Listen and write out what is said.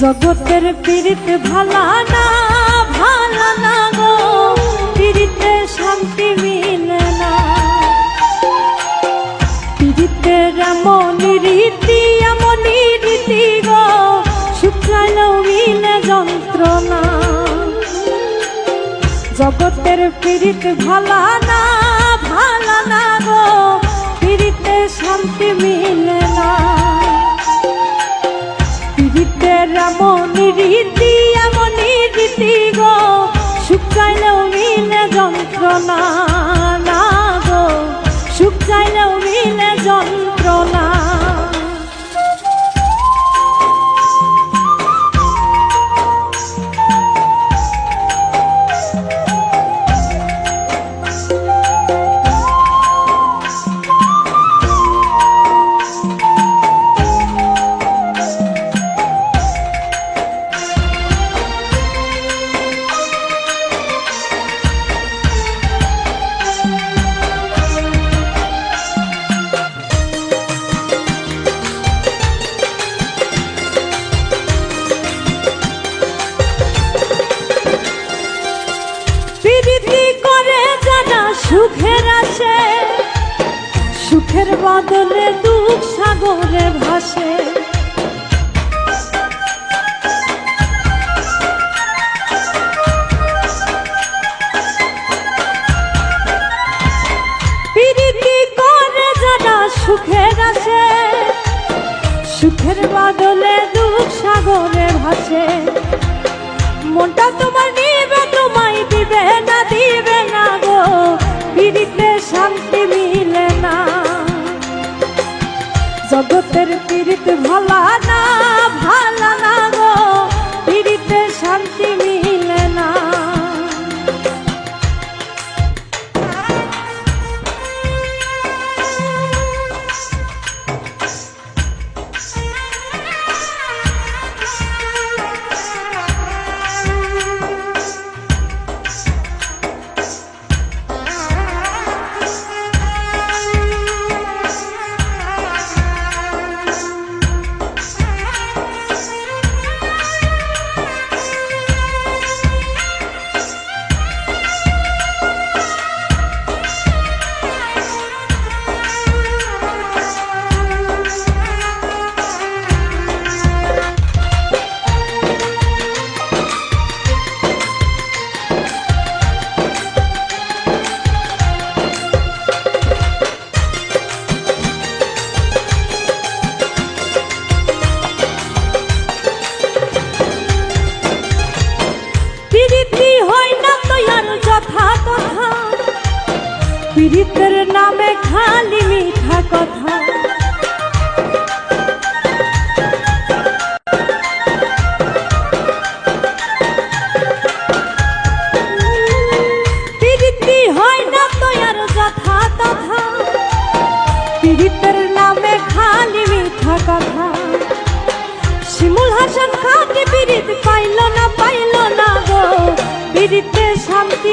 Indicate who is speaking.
Speaker 1: জগতের পীড়িত ভালা না ভালা না গো। পীড়িতে শান্তি মিলে না। পীড়িতের এমন রীতি এমন রীতি গো। শুক্রাইলেও মিলে যন্ত্রণা। জগতের পীড়িত ভালা না ভালা না গো। পীড়িতে শান্তি মিলে না। পীড়িতের এমন রীতি এমন রীতি গো। শুকাইলেও মিলে যন্ত্রণা না গো। শুকাইলেও মিলে যন্ত্রণা সুখের আসে, সুখের বদলে দুঃখ সাগরে ভাসে। সুখের আসে, সুখের বদলে দুঃখ সাগরে ভাসে। মনটা তোমার পীড়িত ভালা না না। কথা। পীড়িতের নামে খালি মিঠা কথা। প্রীতি হয় না তো আর যথা তথা। পীড়িতের নামে খালি মিঠা কথা। শিমুল হাসান খাকে পীড়িত পাইল না পাইল না গো। পীড়িতে শান্তি